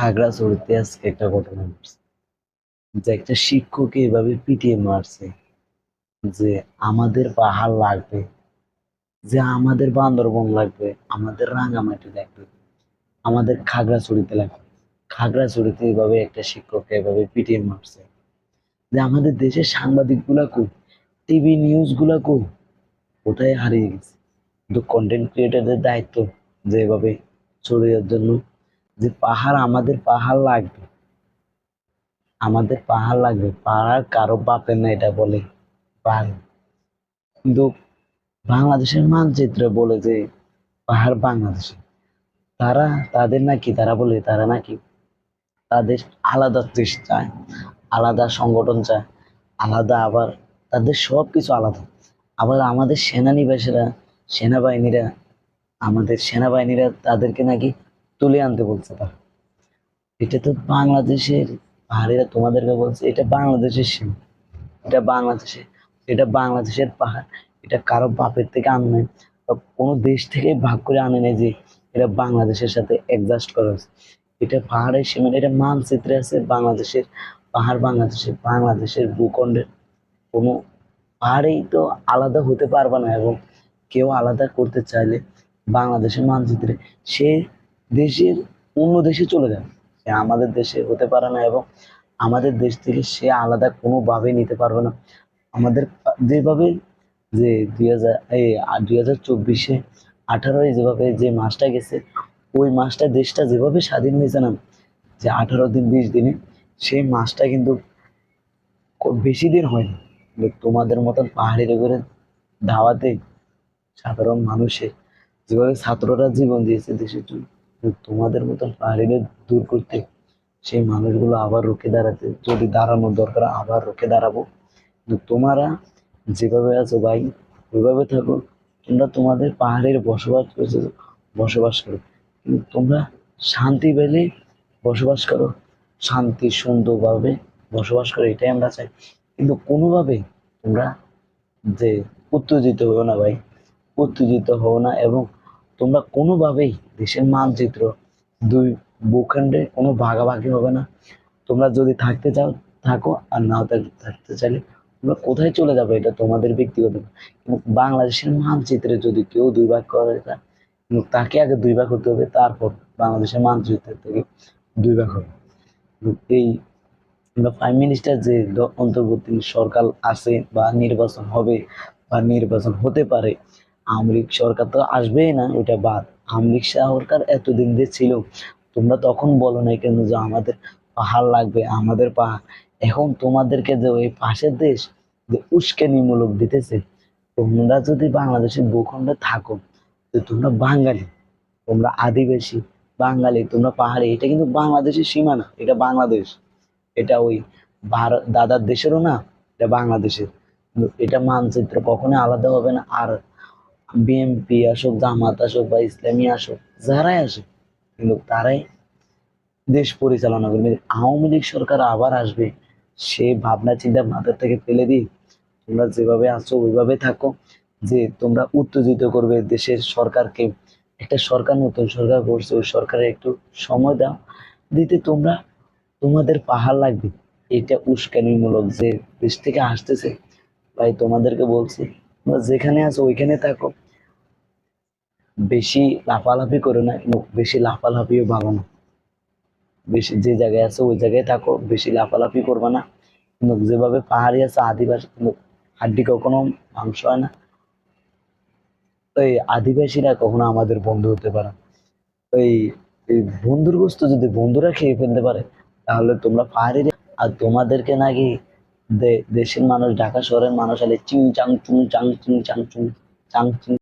খাগড়াছড়িতে আজকে একটা ঘটনা ঘটছে, যে একটা শিক্ষককে এভাবে পিটিয়ে মারছে যে আমাদের পাহাড় লাগবে, যে আমাদের বান্দরবন লাগবে, আমাদের রাঙামাটি লাগবে, আমাদের খাগড়াছড়িতে লাগবে। খাগড়াছড়িতে এভাবে একটা শিক্ষককে এভাবে পিটিয়ে মারছে যে আমাদের দেশের সাংবাদিকগুলা কই, টিভি নিউজগুলা কই, কোথায় হারিয়ে গেছে? কিন্তু কন্টেন্ট ক্রিয়েটারদের দায়িত্ব যে এভাবে ছড়িয়ে জন্য যে পাহাড় আমাদের পাহাড় লাগবে। আমাদের পাহাড় লাগবে। পাহাড় কারও বাপের না, এটা বলে পাহাড় কিন্তু বাংলাদেশের মানচিত্রে বলে যে পাহাড় বাংলাদেশে। তারা, তাদের নাকি, তারা বলে তারা নাকি তাদের আলাদা দেশ চায়, আলাদা সংগঠন চায়, আলাদা আবার তাদের সব কিছু আলাদা। আবার আমাদের সেনানিবাসীরা, সেনাবাহিনীরা, আমাদের সেনাবাহিনীরা তাদেরকে নাকি তুলে আনতে বলছে তারা। এটা তো বাংলাদেশের পাহাড়িরা তোমাদেরকে বলছে, এটা বাংলাদেশের সীমা এটা বাংলাদেশে, এটা বাংলাদেশের পাহাড়। এটা কারও বাপের থেকে আনে কোনো দেশ থেকে ভাগ করে আনে নেই যে এটা বাংলাদেশের সাথে অ্যাডজাস্ট করা হয়েছে এটা পাহাড়ের সীমা এটা মানচিত্রে আছে বাংলাদেশের পাহাড়, বাংলাদেশের বাংলাদেশের ভূখণ্ডের। কোনো পাহাড়েই তো আলাদা হতে পারবে না, এবং কেউ আলাদা করতে চাইলে বাংলাদেশের মানচিত্রে সে দেশের অন্য দেশে চলে যাবে সে আমাদের দেশে হতে পারে না এবং আমাদের দেশ থেকে সে আলাদা কোনোভাবেই নিতে পারবে না। আমাদের যেভাবে যে দুই হাজার, এই দুই হাজার চব্বিশে আঠারোয় যেভাবে যে মাসটা গেছে, ওই মাসটা দেশটা যেভাবে স্বাধীন হয়েছে না, যে আঠারো দিন, বিশ দিনে সেই মাসটা কিন্তু বেশি দিন হয়নি তোমাদের মতন পাহাড়ির উপরে ধাওয়াতে সাধারণ মানুষের যেভাবে ছাত্ররা জীবন দিয়েছে দেশের জন্য তোমাদের মতন পাহাড়িদের দূর করতে সেই মানুষগুলো আবার রুখে দাঁড়াতে, যদি দাঁড়ানোর দরকার আবার রুখে দাঁড়াবো। কিন্তু তোমরা যেভাবে আছো ভাই, ওইভাবে থাকো। তোমরা তোমাদের পাহাড়ের বসবাস করছ, বসবাস করো। কিন্তু তোমরা শান্তি পেলে বসবাস করো। শান্তি, সুন্দরভাবে বসবাস করো, এটাই আমরা চাই। কিন্তু কোনোভাবে তোমরা যে উত্তেজিত হও না ভাই, উত্তেজিত হও না এবং তোমরা কোনোভাবেই দেশের মানচিত্র দুই ভূখণ্ডে কোনো ভাগাভাগি হবে না। তোমরা যদি থাকতে চাও, থাকো, আর নাও থাক- থাকতে চাইলে তোমরা কোথায় চলে যাবে এটা তোমাদের ব্যক্তিগত কিন্তু বাংলাদেশের মানচিত্রে যদি কেউ দুই ভাগ করে তাকে আগে দুই ভাগ হতে হবে, তারপর বাংলাদেশের মানচিত্র থেকে দুই ভাগ হবে। এই প্রাইম মিনিস্টার যে অন্তর্বর্তী সরকার আছে বা নির্বাচন হবে বা নির্বাচন হতে পারে লীগ সরকার তো আসবেই না ওটা বাদ। লীগ সরকার এতদিন যে ছিল, তোমরা তখন বলো না কেন যে আমাদের পাহাড় লাগবে, আমাদের পাহাড়। এখন তোমাদেরকে যে ওই পাশের দেশ যে উস্কানিমূলক দিতেছে, তোমরা যদি বাংলাদেশের ভূখণ্ডে থাকো, তো তোমরা বাঙালি, তোমরা আদিবাসী, বাঙালি, তোমরা পাহাড়ি, এটা কিন্তু বাংলাদেশের সীমা না, এটা বাংলাদেশ। এটা ওই ভারত দাদার দেশেরও না, এটা বাংলাদেশের। এটা মানচিত্র কখনো আলাদা হবে না, আর বিএনপি আসুক, জামাত আসুক বা ইসলামী আসুক, যারাই আসুক, কিন্তু তারাই দেশ পরিচালনা করবে। আওয়ামী লীগ সরকার আবার আসবে, সে ভাবনা, চিন্তা মাথার থেকে ফেলে দিই, তোমরা যেভাবে আছো, ওইভাবে থাকো, যে তোমরা উত্তেজিত করবে দেশের সরকারকে। একটা সরকার, নতুন সরকার করছে ওই সরকারে একটু সময় দাও, দিতে তোমরা, তোমাদের পাহাড় লাগবে। এটা উস্কানিমূলক যে দেশ থেকে আসতেছে ভাই তোমাদেরকে বলছি যেখানে আছো, ওইখানে থাকো। বেশি লাফালাফি করো না বেশি লাফালাফিও ভালো না। বেশি যে জায়গায় আছো, ওই জায়গায় থাকো, বেশি লাফালাফি করবে না। কিন্তু যেভাবে পাহাড়ি আছে, আদিবাসী হাড্ডি কখনো মাংস হয় না। ওই আদিবাসীরা কখনো আমাদের বন্ধু হতে পারে। ওই বন্ধুর বস্তু যদি বন্ধুরা খেয়ে ফেলতে পারে, তাহলে তোমরা পাহাড়ি আর তোমাদেরকে নাকি দেশের মানুষ, ঢাকা শহরের মানুষ আলে চিং চাং চুং চাং চিং চাং চুং, চাং, চিং।